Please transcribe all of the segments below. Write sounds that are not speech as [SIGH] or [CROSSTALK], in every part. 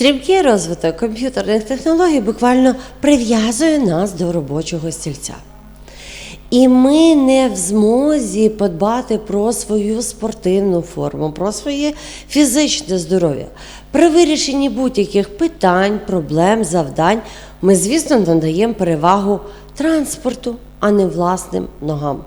Стрімкий розвиток комп'ютерних технологій буквально прив'язує нас до робочого стільця. І ми не в змозі подбати про свою спортивну форму, про своє фізичне здоров'я. При вирішенні будь-яких питань, проблем, завдань ми, звісно, надаємо перевагу транспорту, а не власним ногам.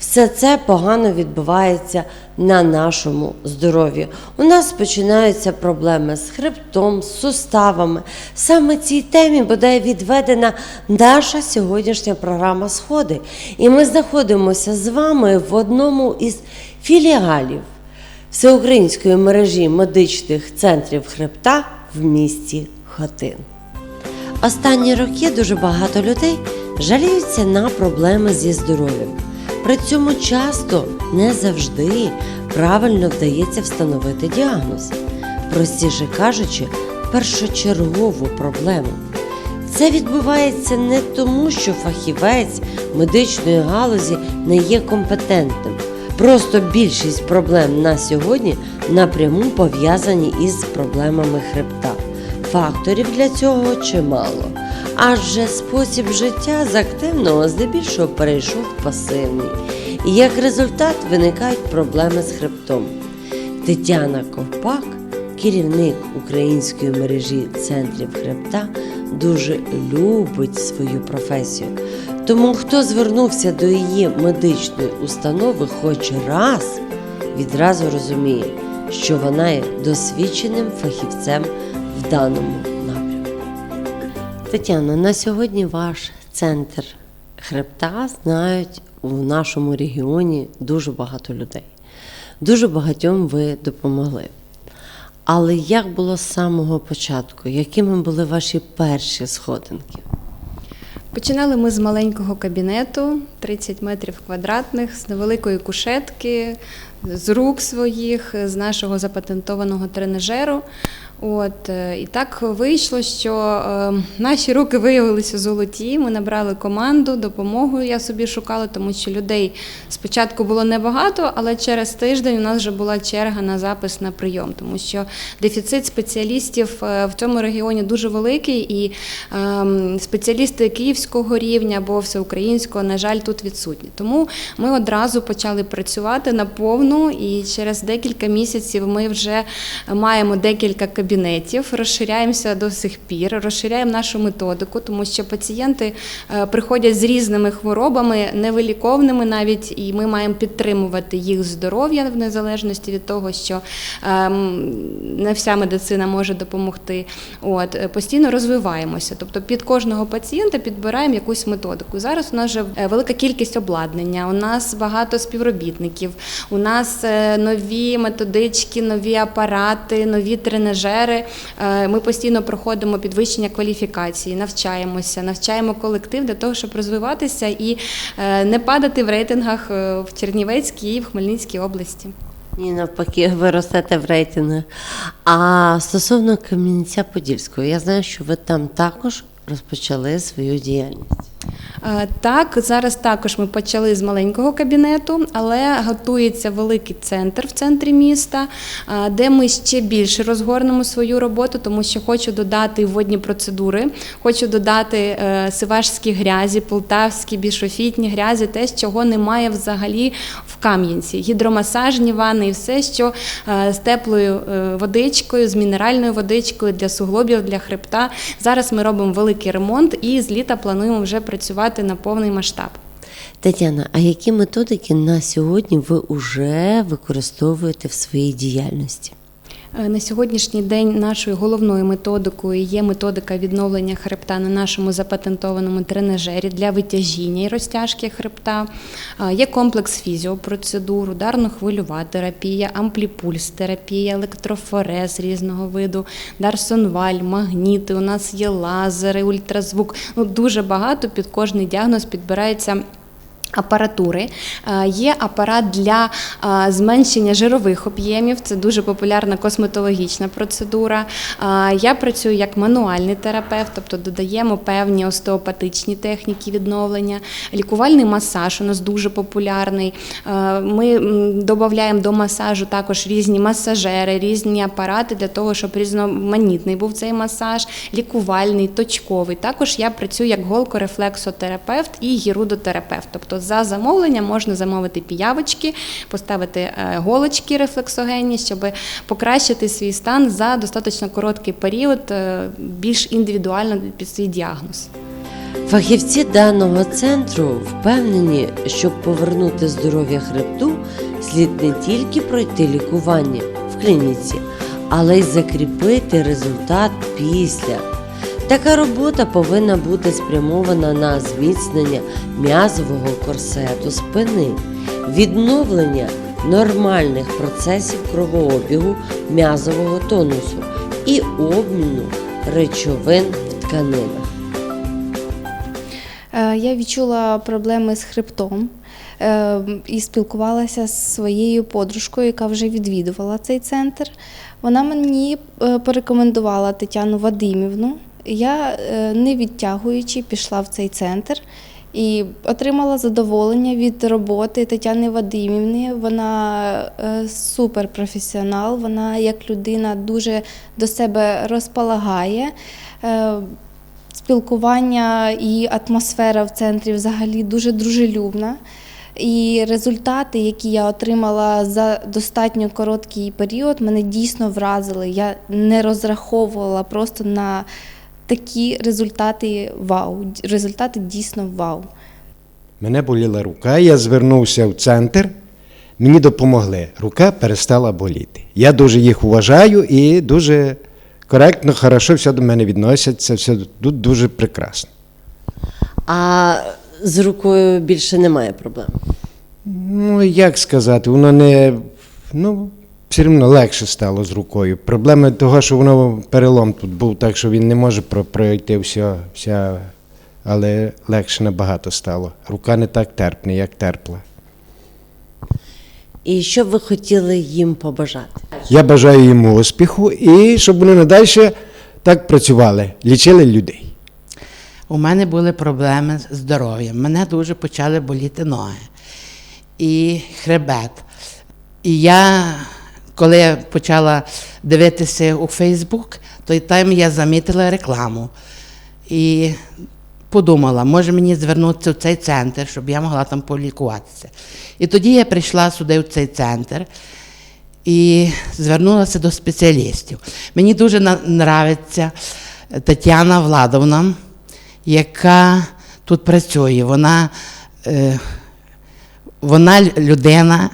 Все це погано відбувається на нашому здоров'ї. У нас починаються проблеми з хребтом, з суставами. Саме цій темі бодай відведена наша сьогоднішня програма Сходи. І ми знаходимося з вами в одному із філіалів всеукраїнської мережі медичних центрів хребта в місті Хотин. Останні роки дуже багато людей жаліються на проблеми зі здоров'ям. При цьому часто не завжди правильно вдається встановити діагноз, простіше кажучи, першочергову проблему. Це відбувається не тому, що фахівець медичної галузі не є компетентним. Просто більшість проблем на сьогодні напряму пов'язані із проблемами хребта. Факторів для цього чимало. Адже спосіб життя з активного здебільшого перейшов в пасивний. І як результат виникають проблеми з хребтом. Тетяна Ковпак, керівник української мережі центрів хребта, дуже любить свою професію. Тому хто звернувся до її медичної установи хоч раз, відразу розуміє, що вона є досвідченим фахівцем даному напрямку. Тетяно, на сьогодні ваш центр хребта знають у нашому регіоні дуже багато людей. Дуже багатьом ви допомогли. Але як було з самого початку? Якими були ваші перші сходинки? Починали ми з маленького кабінету, 30 метрів квадратних, з невеликої кушетки, з рук своїх, з нашого запатентованого тренажеру. От е, і так вийшло, що е, наші руки виявилися золоті. Ми набрали команду, допомогу я собі шукала, тому що людей спочатку було небагато, але через тиждень у нас вже була черга на запис на прийом, тому що дефіцит спеціалістів е, в цьому регіоні дуже великий, і ем, спеціалісти київського рівня або всеукраїнського, на жаль, тут відсутні. Тому ми одразу почали працювати на повну, і через декілька місяців ми вже маємо декілька кабінетів, розширяємося до сих пір, розширяємо нашу методику, тому що пацієнти е, приходять з різними хворобами, невиліковними навіть, і ми маємо підтримувати їх здоров'я в незалежності від того, що ем, не вся медицина може допомогти. От е, постійно розвиваємося. Тобто під кожного пацієнта підбираємо якусь методику. Зараз у нас вже е, велика кількість обладнання, у нас багато співробітників, у нас нові методички, нові апарати, нові тренажери. Е, Ми постійно проходимо підвищення кваліфікації, навчаємося, навчаємо колектив для того, щоб розвиватися і е, не падати в рейтингах е, в Чернівецькій і в Хмельницькій області. Ні, навпаки, ви ростете в рейтингах. А стосовно Кам'янця-Подільського, я знаю, що ви там також розпочали свою діяльність. Е, Так, зараз також ми почали з маленького кабінету, але готується великий центр в центрі міста, е, де ми ще більше розгорнемо свою роботу, тому що хочу додати водні процедури, хочу додати е, сивашські грязі, полтавські, бішофітні грязі, те, чого немає взагалі в Кам'янці. Гідромасажні ванни і все, що з теплою водичкою, з мінеральною водичкою для суглобів, для хребта. Зараз ми робимо великий ремонт і з літа плануємо вже працювати на повний масштаб. Тетяна, а які методики на сьогодні ви вже використовуєте в своїй діяльності? Е, На сьогоднішній день нашою головною методикою є методика відновлення хребта на нашому запатентованому тренажері для витяжіння і розтяжки хребта. Е, Є комплекс фізіопроцедур, ударно-хвильова терапія, ампліпульс-терапія, електрофорез різного виду, дарсонваль, магніти. У нас є лазери, ультразвук. Ну дуже багато під кожний діагноз підбирається. Апаратури Е, є апарат для е, зменшення жирових об'ємів. Це дуже популярна косметологічна процедура. Е, Я працюю як мануальний терапевт, тобто додаємо певні остеопатичні техніки відновлення. Лікувальний масаж у нас дуже популярний. Ми додаємо до масажу також різні масажери, різні апарати для того, щоб різноманітний був цей масаж, лікувальний, точковий. Також я працюю як голкорефлексотерапевт і гірудотерапевт. Тобто за замовлення можна замовити піявочки, поставити е, голочки рефлексогенні, щоб покращити свій стан за достатньо короткий період, е, більш індивідуально під свій діагноз. Фахівці даного центру впевнені, щоб повернути здоров'я хребту, слід не тільки пройти лікування в клініці, але й закріпити результат після. Така робота повинна бути спрямована на зміцнення м'язового корсету спини, відновлення нормальних процесів кровообігу м'язового тонусу і обміну речовин в тканинах. Е, Я відчула проблеми з хребтом е, і спілкувалася з своєю подружкою, яка вже відвідувала цей центр. Вона мені е, порекомендувала Тетяну Вадимівну. Я, е, не відтягуючи, пішла в цей центр і отримала задоволення від роботи Тетяни Вадимівни. Вона е, суперпрофесіонал, вона як людина дуже до себе розполагає. Е, спілкування і атмосфера в центрі взагалі дуже дружелюбна. І результати, які я отримала за достатньо короткий період, мене дійсно вразили. Я не розраховувала просто на такі результати вау. Результати дійсно вау. Мене боліла рука, я звернувся в центр, мені допомогли. Рука перестала боліти. Я дуже їх вважаю і дуже коректно, хорошо все до мене відносяться, все тут дуже прекрасно. А з рукою більше немає проблем. Ну, як сказати, воно не. Ну, все одно легше стало з рукою. Проблема того, що воно перелом тут був, так що він не може пройти все, вся, але легше набагато стало. Рука не так терпне, як терпла. І що б ви хотіли їм побажати? Я бажаю йому успіху і щоб вони надалі так працювали, лічили людей. У мене були проблеми з здоров'ям. Мене дуже почали боліти ноги і хребет. І я, коли я почала дивитися у Фейсбук, то там я замітила рекламу. І подумала, може мені звернутися в цей центр, щоб я могла там полікуватися. І тоді я прийшла сюди в цей центр і звернулася до спеціалістів. Мені дуже нравиться Тетяна Владовна, яка тут працює. Вона, е, вона людина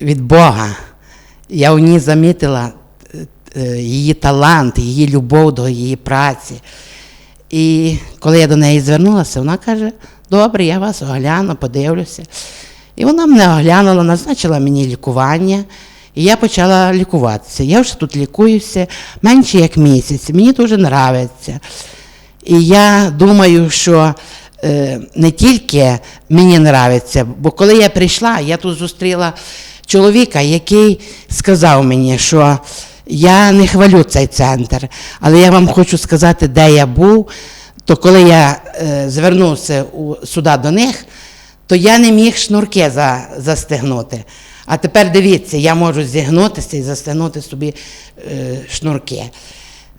від Бога. Я в ній замітила е, е, її талант, її любов до її праці. І коли я до неї звернулася, вона каже: добре, я вас огляну, подивлюся. І вона мене оглянула, назначила мені лікування, і я почала лікуватися. Я вже тут лікуюся менше як місяць. Мені дуже подобається. І я думаю, що е, не тільки мені подобається, бо коли я прийшла, я тут зустріла чоловіка, який сказав мені, що я не хвалю цей центр, але я вам хочу сказати, де я був. То коли я е, звернувся у, сюди до них, то я не міг шнурки за, застегнути. А тепер дивіться, я можу зігнутися і застегнути собі е, шнурки.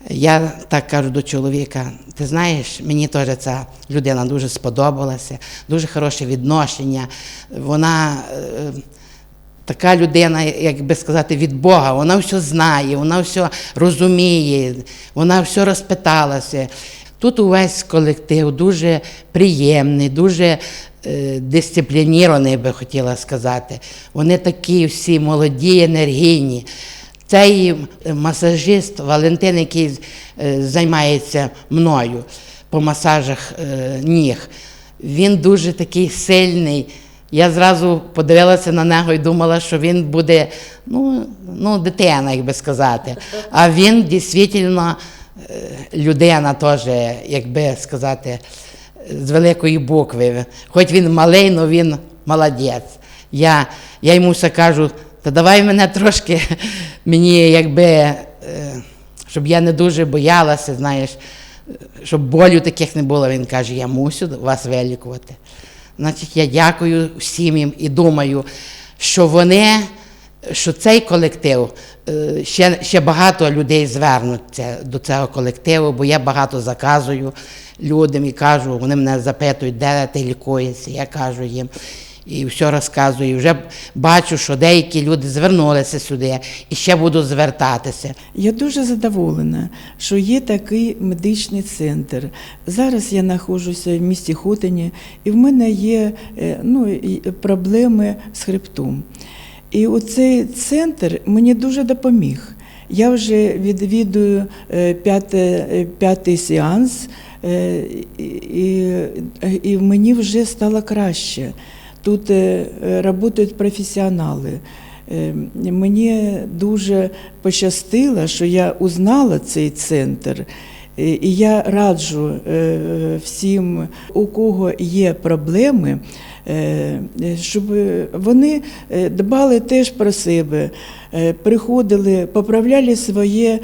Я так кажу до чоловіка, ти знаєш, мені теж ця людина дуже сподобалася, дуже хороше відношення. Вона е, така людина, як би сказати, від Бога, вона все знає, вона все розуміє, вона все розпиталася. Тут увесь колектив дуже приємний, дуже е, дисциплінірований, би хотіла сказати. Вони такі всі молоді, енергійні. Цей масажист Валентин, який е, займається мною по масажах е, ніг, він дуже такий сильний. Я зразу подивилася на нього і думала, що він буде ну, ну, дитина, як би сказати. А він дійсно е, людина теж, як би сказати, з великої букви. Хоч він малий, але він молодець. Я, я йому все кажу, та давай мене трошки, [LAUGHS] мені якби, е, щоб я не дуже боялася, знаєш, щоб болю таких не було. Він каже, я мусю вас вилікувати. Значить, я дякую всім їм і думаю, що вони, що цей колектив, е, ще, ще багато людей звернуться до цього колективу, бо я багато заказую людям і кажу, вони мене запитують, де ти лікуєшся. Я кажу їм і все розказую. Вже бачу, що деякі люди звернулися сюди і ще будуть звертатися. Я дуже задоволена, що є такий медичний центр. Зараз я знаходжуся в місті Хотині, і в мене є е, ну, проблеми з хребтом. І оцей центр мені дуже допоміг. Я вже відвідую е, е, п'ятий сеанс, і, і, і мені вже стало краще. Тут е, е, працюють професіонали. Мені дуже пощастило, що я узнала цей центр. І я раджу е, всім, у кого є проблеми, е, щоб вони е, дбали теж про себе, приходили, поправляли своє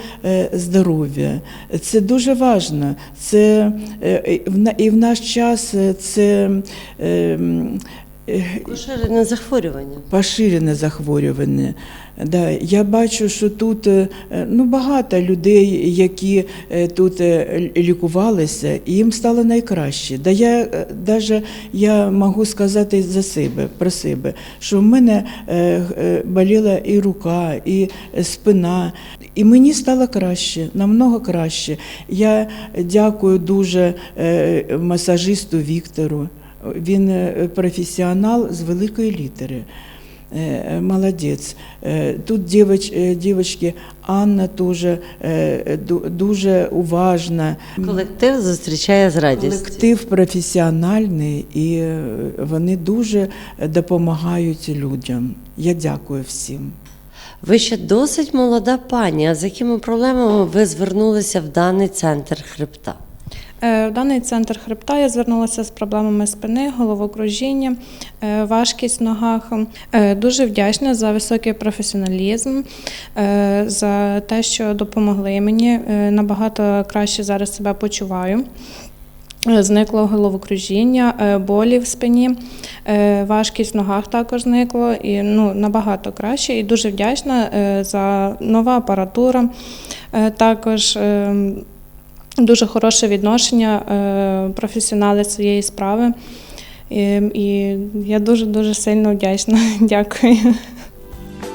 здоров'я. Це дуже важливо. Це і в наш час це. Поширене захворювання. поширене захворювання. Да, я бачу, що тут е, ну, багато людей, які е, тут е, лікувалися, і їм стало найкраще. Да я даже я можу сказати за себе про себе, що в мене боліла і рука, і спина, і мені стало краще, намного краще. Я дякую дуже масажисту Віктору. Він е, професіонал з великої літери. Е, Молодець. Е, Тут дівоч, е, Анна дуже, дуже уважна. Колектив зустрічає з радістю. Колектив професіональний і вони дуже допомагають людям. Я дякую всім. Ви ще досить молода пані. А з якими проблемами ви звернулися в даний центр хребта? Е, В даний центр хребта я звернулася з проблемами спини, головокружіння, е, важкість в ногах. Е, Дуже вдячна за високий професіоналізм, за те, що допомогли мені. Набагато краще зараз себе почуваю. Зникло головокружіння, болі в спині, важкість в ногах також зникло і ну, набагато краще. І дуже вдячна за нова апаратура. Також е, дуже хороше відношення е, професіонали своєї справи. І, я дуже дуже сильно вдячна. [LAUGHS] Дякую.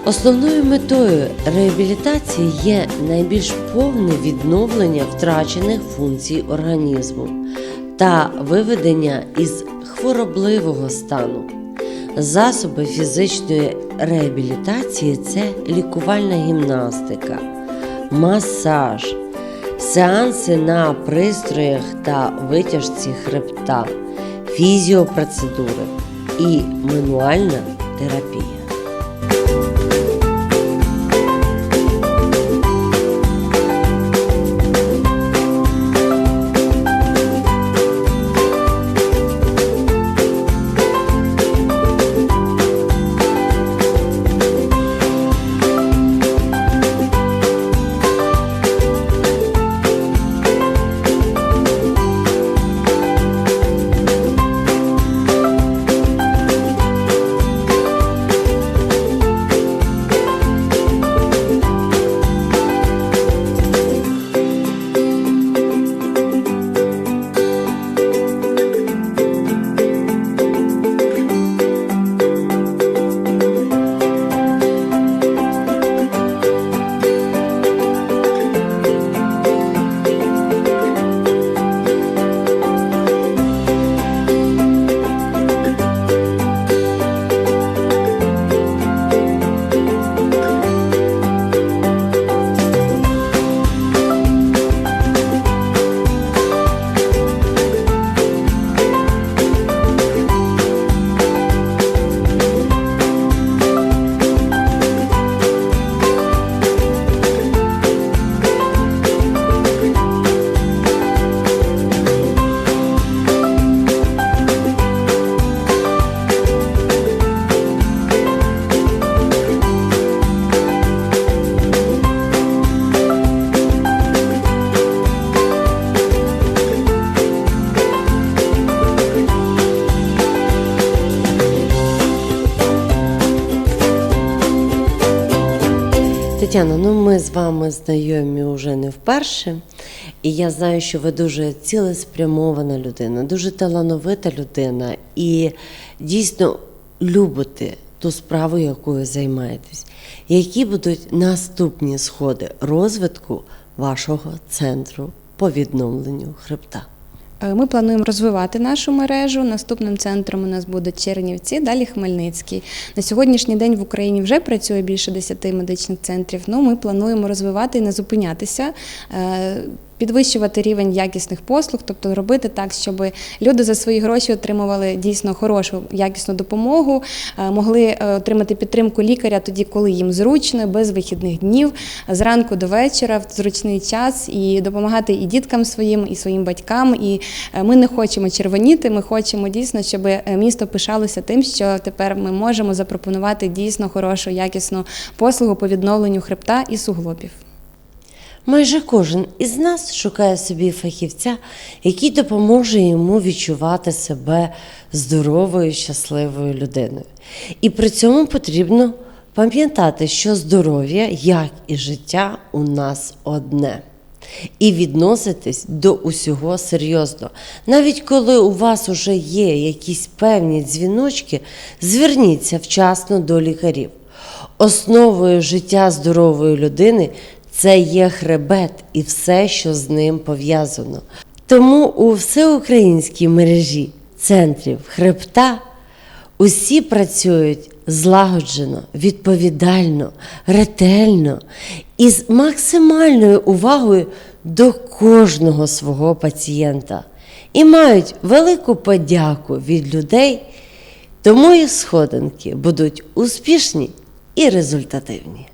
Основною метою реабілітації є найбільш повне відновлення втрачених функцій організму та виведення із хворобливого стану. Засоби фізичної реабілітації це лікувальна гімнастика, масаж, сеанси на пристроях та витяжці хребта, фізіопроцедури і мануальна терапія. Тетяна, ну ми з вами знайомі вже не вперше, і я знаю, що ви дуже цілеспрямована людина, дуже талановита людина і дійсно любите ту справу, якою займаєтесь. Які будуть наступні сходи розвитку вашого центру по відновленню хребта? Е, Ми плануємо розвивати нашу мережу. Наступним центром у нас буде Чернівці, далі Хмельницький. На сьогоднішній день в Україні вже працює більше 10 медичних центрів. Ну, ми плануємо розвивати і не зупинятися. Підвищувати рівень якісних послуг, тобто робити так, щоб люди за свої гроші отримували дійсно хорошу якісну допомогу, е, могли е, отримати підтримку лікаря тоді, коли їм зручно, без вихідних днів, зранку до вечора, в зручний час, і допомагати і діткам своїм, і своїм батькам. І е, ми не хочемо червоніти. Ми хочемо дійсно, щоб місто пишалося тим, що тепер ми можемо запропонувати дійсно хорошу якісну послугу по відновленню хребта і суглобів. Майже кожен із нас шукає собі фахівця, який допоможе йому відчувати себе здоровою, щасливою людиною. І при цьому потрібно пам'ятати, що здоров'я, як і життя, у нас одне. І відноситись до усього серйозно. Навіть коли у вас вже є якісь певні дзвіночки, зверніться вчасно до лікарів. Основою життя здорової людини це є хребет і все, що з ним пов'язано. Тому у всеукраїнській мережі центрів хребта усі працюють злагоджено, відповідально, ретельно і з максимальною увагою до кожного свого пацієнта і мають велику подяку від людей, тому їх сходинки будуть успішні і результативні.